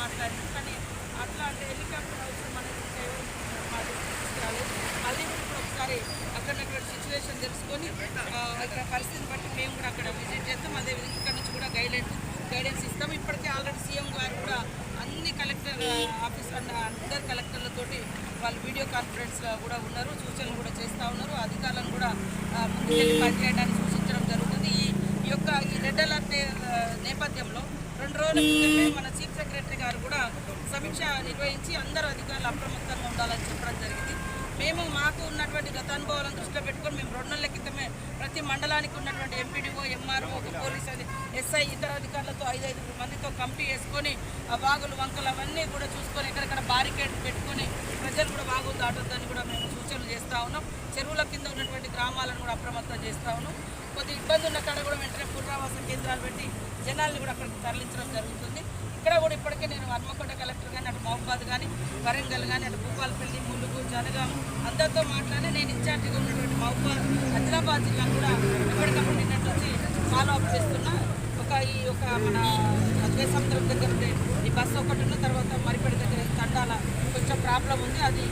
మాట్లాడింది కానీ అట్లా అంటే హెలికాప్టర్ అవసరం అనేది తీసుకురాలేదు. మళ్ళీ ఒకసారి అక్కడ సిచ్యువేషన్ తెలుసుకొని ఇక్కడ పరిస్థితిని బట్టి మేము కూడా అక్కడ విజిట్ చేస్తాం. అదేవిధంగా ఇక్కడ నుంచి కూడా గైడెన్స్ గైడెన్స్ ఇస్తాం. ఇప్పటికే ఆల్రెడీ సీఎం గారు కూడా అన్ని కలెక్టర్ ఆఫీస్ అండ్ అందరు కలెక్టర్లతోటి వాళ్ళు వీడియో కాన్ఫరెన్స్ కూడా ఉన్నారు. సూచనలు ముందుకెళ్ళి పనిచేయడానికి సూచించడం జరుగుతుంది. ఈ యొక్క ఈ రెడ్ అలర్ట్ నేపథ్యంలో రెండు రోజుల క్రితమే మన చీఫ్ సెక్రటరీ గారు కూడా సమీక్ష నిర్వహించి అందరూ అధికారులు అప్రమత్తంగా ఉండాలని చెప్పడం జరిగింది. మేము మాకు ఉన్నటువంటి గత అనుభవాలను దృష్టిలో పెట్టుకొని మేము రెండు నెలల క్రితమే ప్రతి మండలానికి ఉన్నటువంటి ఎంపీడీఓ ఎంఆర్ఓ ఒక పోలీస్ అది ఎస్ఐ ఇతర అధికారులతో ఐదు ఐదు మందితో కమిటీ వేసుకొని ఆ వాగులు వంకలు అవన్నీ కూడా చూసుకొని ఎక్కడెక్కడ బారికేడ్ పెట్టుకొని ప్రజలు కూడా వాగులు దాటొద్దని కూడా మేము సూచనలు చేస్తూ ఉన్నాం. చెరువుల కింద ఉన్నటువంటి గ్రామాలను కూడా అప్రమత్తం చేస్తూ ఉన్నాం. కొద్ది ఇబ్బంది ఉన్న కాడ కూడా వెంటనే పునరావాస కేంద్రాలు పెట్టి జనాల్ని కూడా అక్కడికి తరలించడం జరుగుతుంది. ఇక్కడ కూడా ఇప్పటికే నేను హన్మకొండ కలెక్టర్ కానీ అటు మహబాద్ కానీ వరంగల్ కానీ అటు భూపాలపల్లి ములుగు జనగాం అందరితో మాట్లాడి నేను ఇన్ఛార్జిగా ఉన్నటువంటి మహబాద్ ఆదిలాబాద్ జిల్లా కూడా ఎప్పటికప్పుడు నిన్నటి నుంచి ఫాలో అప్ చేస్తున్నా. ఒక ఈ ఒక మన అదే సముద్రం దగ్గర ఉండే ఈ బస్సు ఒకటి ఉన్న తర్వాత మరిపడి దగ్గర తండాల ప్రాబ్లం ఉంది. అది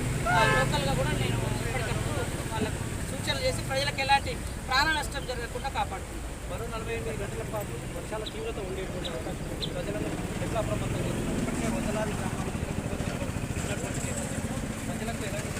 లోకల్గా కూడా నేను ఎప్పటికప్పుడు వాళ్ళకు సూచనలు చేసి ప్రజలకు ఎలాంటి ప్రాణ నష్టం జరగకుండా కాపాడుతున్నాను మరో నలభై ఎనిమిది గంటల పాటు వర్షాల తీవ్రత ఉండేటువంటి అవకాశం ప్రజలను ఎట్లా అప్రమత్తం చేస్తున్నారు? ఇప్పటికే వందలాది గ్రామాలు ఉన్నటువంటి ప్రజలకు ఎలాంటి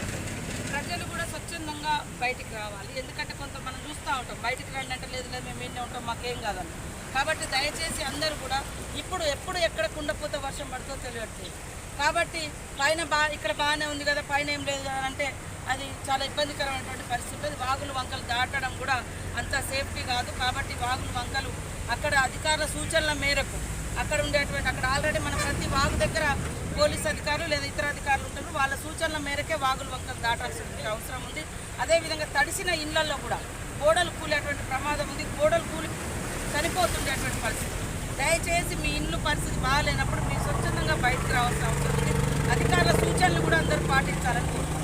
ప్రజలు కూడా స్వచ్ఛందంగా బయటికి రావాలి. ఎందుకంటే కొంత మనం చూస్తూ ఉంటాం బయటికి రండి అంటే లేదు లేదు మేము ఎన్ని ఉంటాం మాకేం కాదని. కాబట్టి దయచేసి అందరూ కూడా ఇప్పుడు ఎప్పుడు ఎక్కడ కుండపోతే వర్షం పడుతుందో తెలియట్లేదు. కాబట్టి పైన బా ఇక్కడ బాగానే ఉంది కదా పైన ఏం లేదు కదా అంటే అది చాలా ఇబ్బందికరమైనటువంటి పరిస్థితి. వాగులు వంకలు దాటడం కూడా అంత సేఫ్టీ కాదు. కాబట్టి వాగులు వంకలు అక్కడ అధికారుల సూచనల మేరకు అక్కడ ఉండేటువంటి అక్కడ ఆల్రెడీ మన ప్రతి వాగు దగ్గర పోలీస్ అధికారులు లేదా ఇతర అధికారులు ఉంటారు. వాళ్ళ సూచనల మేరకే వాగులు వంకలు దాటాల్సిన అవసరం ఉంది. అదేవిధంగా తడిసిన ఇళ్ళలో కూడా గోడలు కూలేటువంటి ప్రమాదం ఉంది. గోడలు కూలి చనిపోతుండేటువంటి పరిస్థితి. దయచేసి మీ ఇండ్లు పరిస్థితి బాగాలేనప్పుడు మీరు స్వచ్ఛందంగా బయటకు రావాల్సిన అవసరం ఉంది. అధికారుల సూచనలు కూడా అందరూ పాటించాలని కోరుకుంటున్నాను